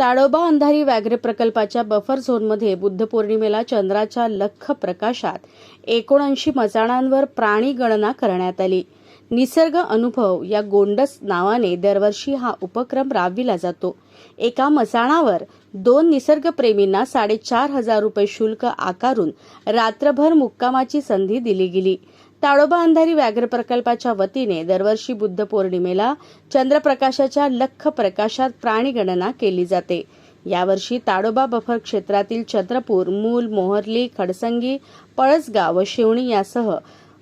ताडोबा अंधारी व्याघ्र प्रकल्पाच्या बफर झोनमध्ये बुद्ध पौर्णिमेला चंद्राच्या लख्ख प्रकाशात एकोणऐंशी मचाणांवर प्राणी गणना करण्यात आली. निसर्ग अनुभव या गोंडस नावाने दरवर्षी हा उपक्रम राबविला जातो. एका मचाणावर दोन निसर्गप्रेमींना साडेचार हजार रुपये शुल्क आकारून रात्रभर मुक्कामाची संधी दिली गेली. ताडोबा अंधारी व्याघ्र प्रकल्पाच्या वतीने दरवर्षी बुद्ध पौर्णिमेला चंद्रप्रकाशाच्या लख्ख प्रकाशात प्राणीगणना केली जाते. यावर्षी ताडोबा बफर क्षेत्रातील चंद्रपूर मूल मोहर्ली खडसंगी पळसगाव व शिवणी यासह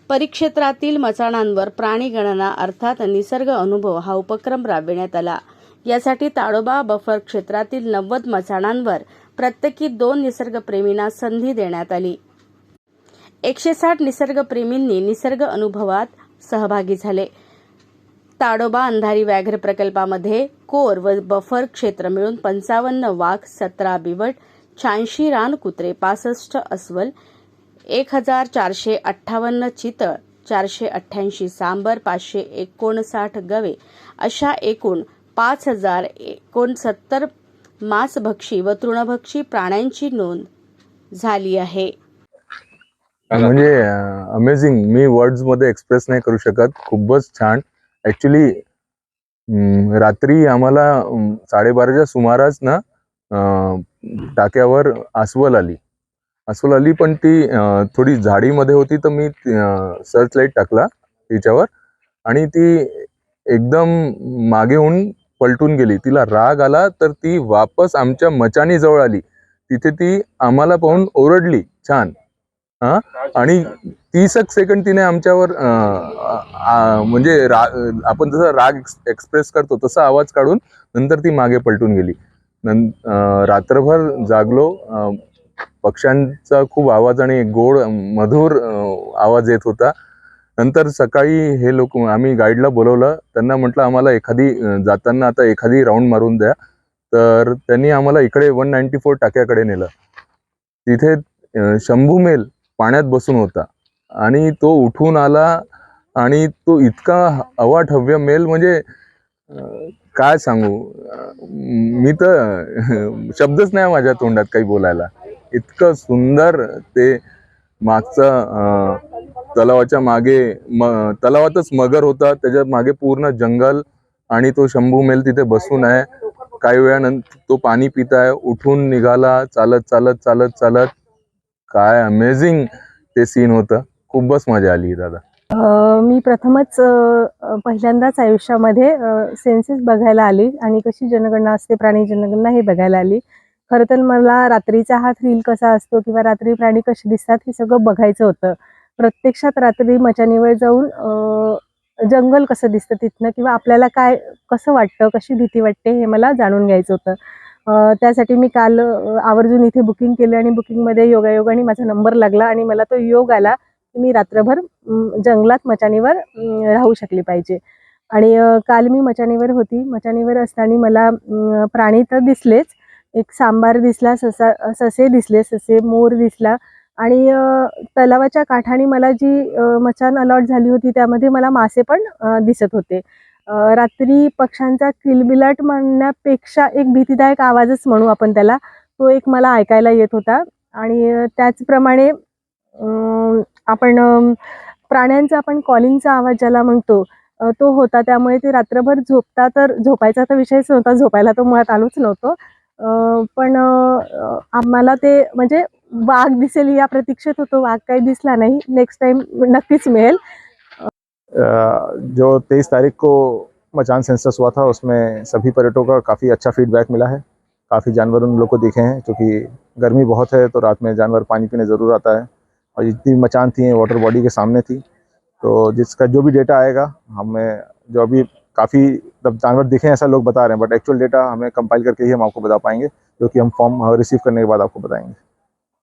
परिक्षेत्रातील मचाणांवर प्राणीगणना अर्थात निसर्ग अनुभव हा उपक्रम राबविण्यात आला. यासाठी ताडोबा बफर क्षेत्रातील नव्वद मचाणांवर प्रत्येकी दोन निसर्गप्रेमींना संधी देण्यात आली. एकशे साठ निसर्गप्रेमींनी निसर्ग अनुभवात सहभागी झाले. ताडोबा अंधारी व्याघ्र प्रकल्पामध्ये कोर व बफर क्षेत्र मिळून पंचावन्न वाघ सतरा बिवट शहाऐंशी रानकुत्रे पासष्ट अस्वल एक हजार चारशे अठ्ठावन्न चितळ चारशे अठ्ठ्याऐंशी सांबर पाचशे एकोणसाठ गवे अशा एकूण पाच हजार एकोणसत्तर मांसभक्षी व तृणभक्षी प्राण्यांची नोंद झाली आहे. म्हणजे अमेझिंग मी वर्ड्समध्ये एक्सप्रेस नाही करू शकत. खूपच छान. ऍक्च्युली रात्री आम्हाला साडेबाराच्या सुमारास ना टाक्यावर अस्वल आली. अस्वल आली पण ती थोडी झाडीमध्ये होती तर मी सर्च लाइट टाकला तिच्यावर आणि ती एकदम मागे होऊन पलटून गेली. तिला राग आला तर ती वापस आमच्या मचानी जवळ आली. तिथे ती आम्हाला पाहून ओरडली. छान. हा? आणि तीस एक सेकंड तिने आमच्यावर म्हणजे रा आपण जसं राग एक्सप्रेस करतो तसा आवाज काढून नंतर ती मागे पलटून गेली. नं रात्रभर जागलो. पक्ष्यांचा खूप आवाज आणि गोड मधुर आवाज येत होता. नंतर सकाळी हे लोक आम्ही गाईडला बोलवलं. त्यांना म्हटलं आम्हाला एखादी जाताना आता एखादी राऊंड मारून द्या. तर त्यांनी आम्हाला इकडे वन नाईन्टी फोर टाक्याकडे नेलं. तिथे शंभू मेल पाण्यात बसून होता. आणि तो उठून आला आणि तो इतका अवाढव्य मेल म्हणजे काय सांगू? मी तर शब्दच नाही माझ्या तोंडात काही बोलायला. इतकं सुंदर ते मागचं तलावाच्या मागे म तलावातच मगर होता. त्याच्यामागे पूर्ण जंगल आणि तो शंभू मेल तिथे बसून आहे. काही वेळानंतर तो पाणी पित आहे. उठून निघाला. चालत चालत चालत चालत काय अमेझिंग ते सीन होतं. खूपच मजा आली दादा. मी प्रथमच पहिल्यांदाच आयुष्यामध्ये सेन्सेस बघायला आली आणि कशी जनगणना असते प्राणी जनगणना हे बघायला आली. खरं तर मला रात्रीचा हा थ्रिल कसा असतो किंवा रात्री प्राणी कसे दिसतात हे सगळं बघायचं होतं. प्रत्यक्षात रात्री मचानीवर जाऊन जंगल कसं दिसतं तिथनं किंवा आपल्याला काय कसं वाटतं कशी भीती वाटते हे मला जाणून घ्यायचं होतं. त्यासाठी मी काल आवर्जून इथे बुकिंग केलं आणि बुकिंगमध्ये योगायोगाने माझा नंबर लागला आणि मला तो योग आला की मी रात्रभर जंगलात मचानीवर राहू शकली पाहिजे. आणि काल मी मचानीवर होती. मचानीवर असताना मला प्राणी तर दिसलेच. एक सांबार दिसला ससा ससे दिसले ससे मोर दिसला. आणि तलावाच्या काठाने मला जी मचान अलॉट झाली होती त्यामध्ये मला मासे पण दिसत होते. रात्री पक्ष्यांचा किलबिलाट म्हणण्यापेक्षा एक भीतीदायक आवाजच म्हणू आपण त्याला. तो एक मला ऐकायला येत होता. आणि त्याचप्रमाणे आपण प्राण्यांचा आपण कॉलिंगचा आवाज ज्याला म्हणतो तो होता. त्यामुळे ते रात्रभर झोपता तर झोपायचा तर विषयच नव्हता. झोपायला तो मुळात आलोच नव्हतो. पण आम्हाला ते म्हणजे वाघ दिसेल या प्रतीक्षेत होतो. वाघ काही दिसला नाही. नेक्स्ट टाइम नक्कीच मिळेल. जो तेईस तारीख को मचान सेंसस हुआ था, उसमें सभी पर्यटकों का काफ़ी अच्छा फीडबैक मिला है। काफ़ी जानवर उन लोग को दिखे हैं, क्योंकि गर्मी बहुत है तो रात में जानवर पानी पीने ज़रूर आता है। और जितनी मचान थी वाटर बॉडी के सामने थी। तो जिसका जो भी डेटा आएगा, हमें जो अभी काफ़ी जब जानवर दिखे ऐसा लोग बता रहे हैं। बट एक्चुअल डेटा हमें कंपाइल करके ही हम आपको बता पाएँगे, जो कि हम फॉर्म रिसीव करने के बाद आपको बताएँगे।